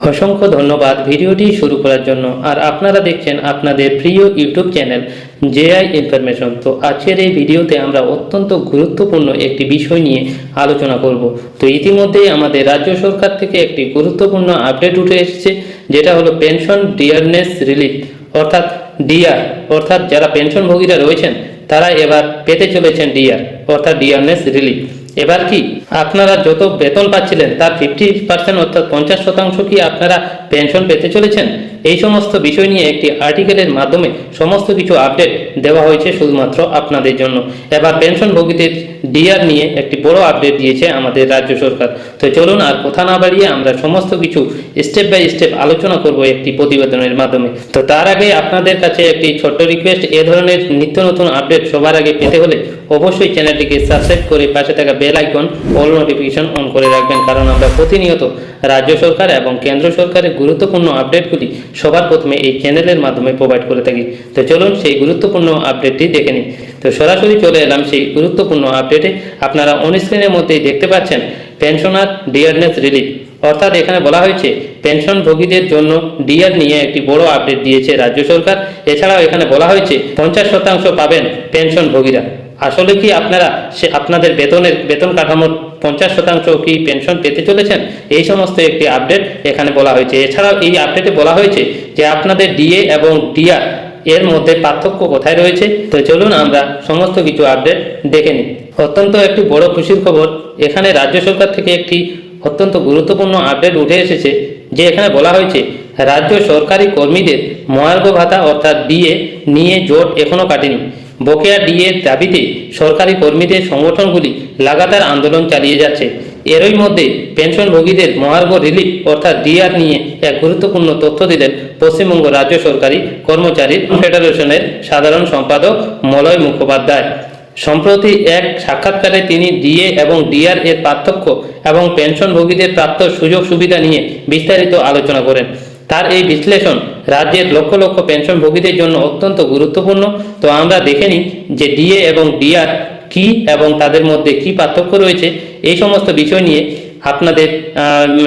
অসংখ্য ধন্যবাদ ভিডিওটি শুরু করার জন্য। আর আপনারা দেখছেন আপনাদের প্রিয় ইউটিউব চ্যানেল জেআই ইনফরমেশন। তো আজকের এই ভিডিওতে আমরা অত্যন্ত গুরুত্বপূর্ণ একটি বিষয় নিয়ে আলোচনা করব। তো ইতিমধ্যেই আমাদের রাজ্য সরকার থেকে একটি গুরুত্বপূর্ণ আপডেট উঠে এসেছে, যেটা হলো পেনশন ডিয়ারনেস রিলিফ, অর্থাৎ ডিআর অর্থাৎ যারা পেনশনভোগীরা রয়েছেন, তারা এবার পেতে চলেছেন ডিআর অর্থাৎ ডিয়ারনেস রিলিফ। এবার কি? আপনারা যত বেতন পাচ্ছিলেন, তার ফিফটি পার্সেন্ট অর্থাৎ পঞ্চাশ শতাংশ কি আপনারা পেনশন পেতে চলেছেন? এই সমস্ত বিষয় নিয়ে একটি আর্টিকেলের মাধ্যমে সমস্ত কিছু আপডেট দেওয়া হয়েছে শুধুমাত্র আপনাদের জন্য। এবার পেনশন পেনশনভোগীদের ডিআর নিয়ে একটি বড় আপডেট দিয়েছে আমাদের রাজ্য সরকার। তো চলুন আর কথা না বাড়িয়ে আমরা সমস্ত কিছু স্টেপ বাই স্টেপ আলোচনা করব একটি প্রতিবেদনের মাধ্যমে। তো তার আগে আপনাদের কাছে একটি ছোট্ট রিকোয়েস্ট এ ধরনের নিত্য নতুন আপডেট সবার আগে পেতে হলে অবশ্যই চ্যানেলটিকে সাবস্ক্রাইব করে পাশে থাকা bell icon all notification on করে রাখবেন, কারণ আমরা প্রতিনিয়ত রাজ্য সরকার এবং কেন্দ্র সরকারের গুরুত্বপূর্ণ আপডেটগুলি সবার প্রথমে এই চ্যানেলের মাধ্যমে প্রোভাইড করে থাকি। তো চলুন সেই গুরুত্বপূর্ণ আপডেটটি দেখে নিই। তো সরাসরি চলে এলাম সেই গুরুত্বপূর্ণ আপডেটে আপনারা অন স্ক্রিনের মধ্যেই দেখতে পাচ্ছেন পেনশনার ডিয়ারনেস রিলিফ অর্থাৎ এখানে বলা হয়েছে পেনশনভোগীদের জন্য ডিআর নিয়ে একটি বড় আপডেট দিয়েছে রাজ্য সরকার। এছাড়াও এখানে বলা হয়েছে, পঞ্চাশ শতাংশ পাবেন পেনশনভোগীরা আসলে কি আপনারা সে আপনাদের বেতনের, বেতন কাঠামোর পঞ্চাশ শতাংশ কি পেনশন পেতে চলেছেন? এই সমস্ত একটি আপডেট এখানে বলা হয়েছে। এছাড়াও এই আপডেটে বলা হয়েছে যে আপনাদের ডিএ এবং ডিআর এর মধ্যে পার্থক্য কোথায় রয়েছে? তো চলুন আমরা সমস্ত কিছু আপডেট দেখে নিই। অত্যন্ত একটি বড় খুশির খবর, এখানে রাজ্য সরকার থেকে একটি অত্যন্ত গুরুত্বপূর্ণ আপডেট উঠে এসেছে, যে এখানে বলা হয়েছে, রাজ্য সরকারি কর্মীদের মহার্ঘ ভাতা অর্থাৎ ডিএ নিয়ে জোট এখনও কাটেনি। বকেয়া ডিএর দাবিতে সরকারি কর্মীদের সংগঠনগুলি লাগাতার আন্দোলন চালিয়ে যাচ্ছে। এরই মধ্যে পেনশনভোগীদের মহার্ঘ রিলিফ অর্থাৎ ডিআর নিয়ে এক গুরুত্বপূর্ণ তথ্য দিলেন পশ্চিমবঙ্গ রাজ্য সরকারি কর্মচারী ফেডারেশনের সাধারণ সম্পাদক মলয় মুখোপাধ্যায়। সম্প্রতি এক সাক্ষাৎকারে তিনি ডিএ এবং ডিআর এর পার্থক্য এবং পেনশনভোগীদের প্রাপ্ত সুযোগ সুবিধা নিয়ে বিস্তারিত আলোচনা করেন। তার এই বিশ্লেষণ রাজ্যের লক্ষ লক্ষ পেনশনভোগীদের জন্য অত্যন্ত গুরুত্বপূর্ণ। তো আমরা দেখে নিই যে ডিএ এবং ডিআর কি এবং তাদের মধ্যে কি পার্থক্য রয়েছে। এই সমস্ত বিষয় নিয়ে আপনাদের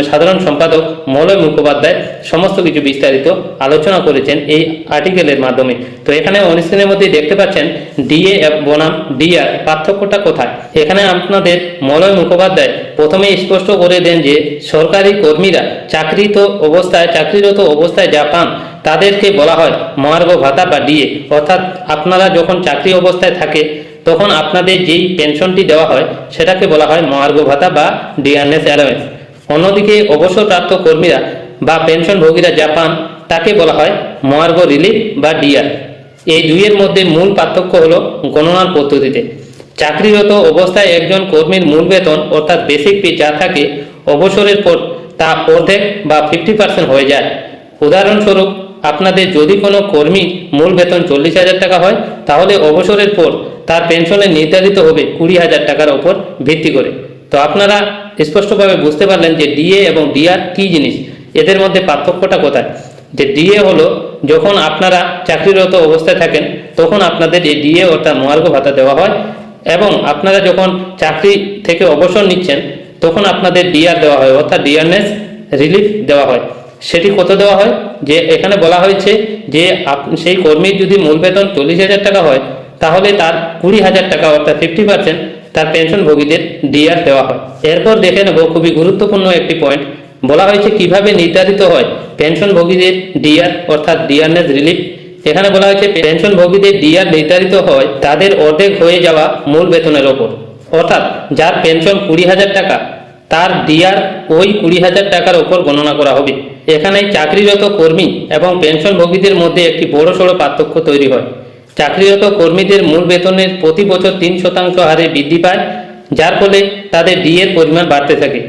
সাধারণ সম্পাদক মলয় মুখোপাধ্যায় সমস্ত কিছু বিস্তারিত আলোচনা করেছেন এই আর্টিকেলের মাধ্যমে। তো এখানে অনুষ্ঠানের মধ্যে দেখতে পাচ্ছেন, ডিএ বনাম, ডিআর, পার্থক্যটা কোথায়? এখানে আপনাদের মলয় মুখোপাধ্যায় প্রথমে স্পষ্ট করে দেন যে, সরকারি কর্মীরা চাকরিত অবস্থায়, চাকরিরত অবস্থায় যা পান, তাদেরকে বলা হয় মহার্ঘ ভাতা বা ডিএ। অর্থাৎ আপনারা যখন চাকরি অবস্থায় থাকে তখন আপনাদের যেই পেনশনটি দেওয়া হয়, সেটাকে বলা হয় মহার্ঘ ভাতা বা ডিআরএস অ্যালাওয়েন্স অন্যদিকে অবসরপ্রাপ্ত কর্মীরা বা পেনশনভোগীরা যা পান, তাকে বলা হয় মহার্ঘ রিলিফ বা ডিআর। এই দুইয়ের মধ্যে মূল পার্থক্য হলো গণনার পদ্ধতিতে। চাকরিরত অবস্থায় একজন কর্মীর মূল বেতন অর্থাৎ বেসিক পে যা থাকে, অবসরের পর তা অর্ধেক বা ফিফটি পার্সেন্ট হয়ে যায়। উদাহরণস্বরূপ, আপনাদের যদি কোনো কর্মী মূল বেতন চল্লিশ হাজার টাকা হয়, তাহলে অবসরের পর তার পেনশনে নির্ধারিত হবে কুড়ি হাজার টাকার ওপর ভিত্তি করে। তো আপনারা স্পষ্টভাবে বুঝতে পারলেন যে ডিএ এবং ডিআর কী জিনিস? এদের মধ্যে পার্থক্যটা কোথায়? যে ডিএ হলো, যখন আপনারা চাকরিরত অবস্থায় থাকেন, তখন আপনাদের এই ডিএ অর্থাৎ মহার্ঘ ভাতা দেওয়া হয় এবং আপনারা যখন চাকরি থেকে অবসর নিচ্ছেন, তখন আপনাদের ডিআর দেওয়া হয়, অর্থাৎ ডিআরনেস রিলিফ দেওয়া হয়। সেটি কত দেওয়া হয়? যে এখানে বলা হয়েছে যে সেই কর্মীর যদি মূল বেতন চল্লিশ হাজার টাকা হয় তাহলে তার কুড়ি হাজার টাকা অর্থাৎ ফিফটি পার্সেন্ট তার পেনশনভোগীদের ডিআর দেওয়া হয়। এরপর দেখে নেব খুবই গুরুত্বপূর্ণ একটি পয়েন্ট বলা হয়েছে কীভাবে নির্ধারিত হয় পেনশনভোগীদের ডিআর অর্থাৎ ডিআরনেস রিলিফ এখানে বলা হয়েছে পেনশনভোগীদের ডিআর নির্ধারিত হয় তাদের অর্ধেক হয়ে যাওয়া মূল বেতনের ওপর। অর্থাৎ যার পেনশন কুড়ি হাজার টাকা, তার ডিআর ওই কুড়ি হাজার টাকার ওপর গণনা করা হবে। এখানে চাকরিরত কর্মী এবং পেনশনভোগীদের মধ্যে একটি বড়সড় পার্থক্য তৈরি হয়। চাকরিরত কর্মীদের মূল বেতনের প্রতি বছর তিন শতাংশ হারে বৃদ্ধি পায়, যার ফলে তাদের ডিএর পরিমাণ বাড়তে থাকে।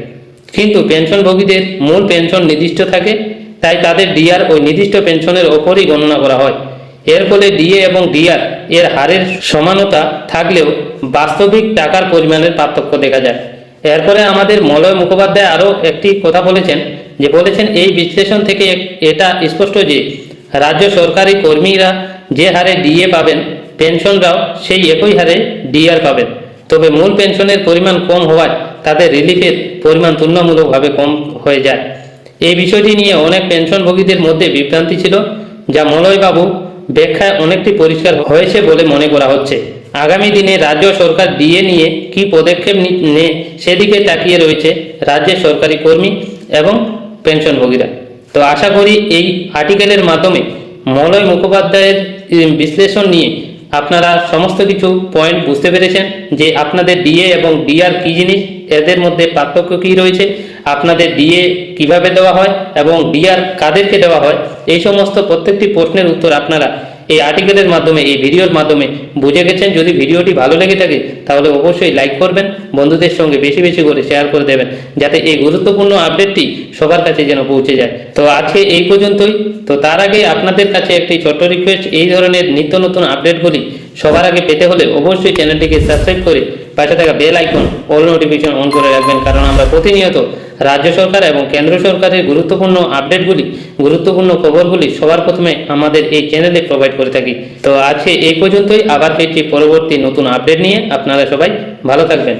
কিন্তু পেনশনভোগীদের মূল পেনশন নির্দিষ্ট থাকে, তাই তাদের ডিআর ওই নির্দিষ্ট পেনশনের ওপরই গণনা করা হয়। এর ফলে ডিএ এবং ডিআর এর হারের সমানতা থাকলেও বাস্তবিক টাকার পরিমাণের পার্থক্য দেখা যায়। এরপরে আমাদের মলয় মুখোপাধ্যায় আরও একটি কথা বলেছেন, যে বলেছেন এই বিশ্লেষণ থেকে এটা স্পষ্ট যে রাজ্য সরকারি কর্মীরা যে হারে ডিএ পাবেন পেনশনরাও সেই একই হারে ডিআর পাবেন। তবে মূল পেনশনের পরিমাণ কম হওয়ায় তাদের রিলিফের পরিমাণ তুলনামূলকভাবে কম হয়ে যায়। এই বিষয়টি নিয়ে অনেক পেনশনভোগীদের মধ্যে বিভ্রান্তি ছিল, যা মলয়বাবু ব্যাখ্যায় অনেকটি পরিষ্কার হয়েছে বলে মনে করা হচ্ছে। আগামী দিনে রাজ্য সরকার ডিএ নিয়ে কি পদক্ষেপ নেয় সেদিকে তাকিয়ে রয়েছে রাজ্যের সরকারি কর্মী এবং পেনশনভোগীরা। তো আশা করি এই আর্টিকেলের মাধ্যমে মলয় মুখোপাধ্যায়ের বিশ্লেষণ নিয়ে আপনারা সমস্ত কিছু পয়েন্ট বুঝতে পেরেছেন যে আপনাদের ডিএ এবং ডিআর কী জিনিস, এদের মধ্যে পার্থক্য কী রয়েছে, আপনাদের ডিএ কীভাবে দেওয়া হয় এবং ডিআর কাদেরকে দেওয়া হয়, এই সমস্ত প্রত্যেকটি প্রশ্নের উত্তর আপনারা এই আর্টিকেলের মাধ্যমে, এই ভিডিওর মাধ্যমে বুঝে গেছেন। যদি ভিডিওটি ভালো লেগে থাকে, তাহলে অবশ্যই লাইক করবেন, বন্ধুদের সঙ্গে বেশি বেশি করে শেয়ার করে দেবেন, যাতে এই গুরুত্বপূর্ণ আপডেটটি সবার কাছে যেন পৌঁছে যায়। তো আজকে এই পর্যন্তই। তো তার আগে আপনাদের কাছে একটি ছোট রিকোয়েস্ট এই ধরনের নিত্য নতুন আপডেটগুলি সবার আগে পেতে হলে অবশ্যই চ্যানেলটিকে সাবস্ক্রাইব করে পাশে থাকা bell icon all notification on করে রাখবেন। কারণ আমরা প্রতিনিয়ত রাজ্য সরকার এবং কেন্দ্র সরকারের গুরুত্বপূর্ণ আপডেটগুলি গুরুত্বপূর্ণ খবরগুলি সবার প্রথমে আমাদের এই চ্যানেলে প্রোভাইড করে থাকি। তো আজকে এই পর্যন্তই, আবার ফিরছি পরবর্তী নতুন আপডেট নিয়ে। আপনারা সবাই ভালো থাকবেন।